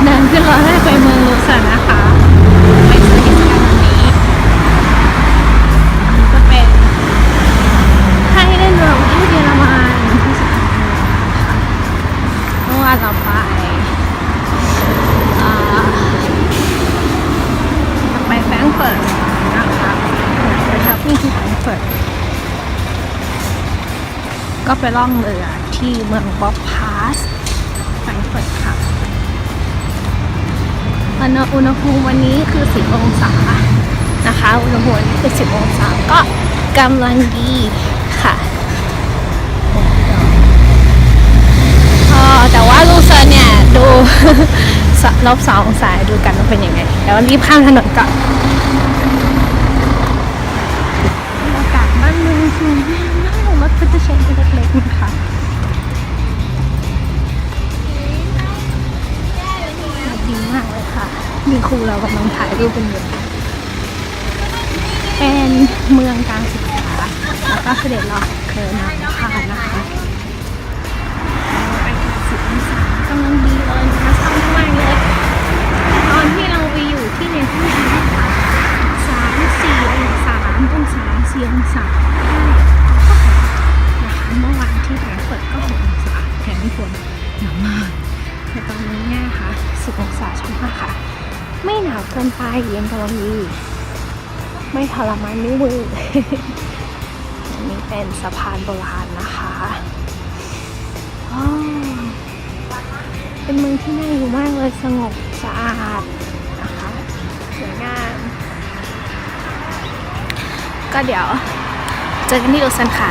นขึ้นรถให้ไปเมืองลูซันนะคะไปสวิตกันวันนี้จะเป็นให้เล่นเรือที่เยอรมันที่สถานีค่ะเมื่อวานเราไปอ่าไปแฟรงก์เฟิร์ตนะคะไปช้อปปิ้งที่แฟรงก์เฟิร์ตก็ไปล่องเรือที่เมืองบ๊อบพาสแฟรงก์เฟิร์ต อุณหภูมิวันนี้คือ 10 องศานะคะ อุณหภูมิวันนี้คือ 10 องศาก็กำลังดีค่ะเออแต่ว่าลูเซอร์เนี่ย ดูลบสององศาดูกันว่าเป็นยังไง แล้วรีบข้ามถนนก่อน ค่ครูเรากำลังถ่ายรูปกันอยู่เป็นเมืองการศึกษาแล้วก็เสด็จราเคยมาพาดนะคะไปสิบองศากำลังดีเลยนะคะชอบมากเลย ตอนที่เราไปอยู่ที่เนเธอร์แลนด์นะคะสามสี่องศาสามองศาสี่องศานะคะเมื่อวานที่แฟรงก์เฟิร์ตก็หกองศาแถมมีฝนหนาวมากแต่ตอนนี้เนี่ยนะคะสิบองศาชอบมากค่ะ ไม่หนาวเกินไปเย็นกำลังดีไม่ทรมานนิ้วมืออันนี้เป็นสะพานโบราณนะคะเป็นเมืองที่น่าอยู่มากเลยสงบสะอาดนะคะสวยงามก็เดี๋ยวเจอกันที่โอซันค่ะ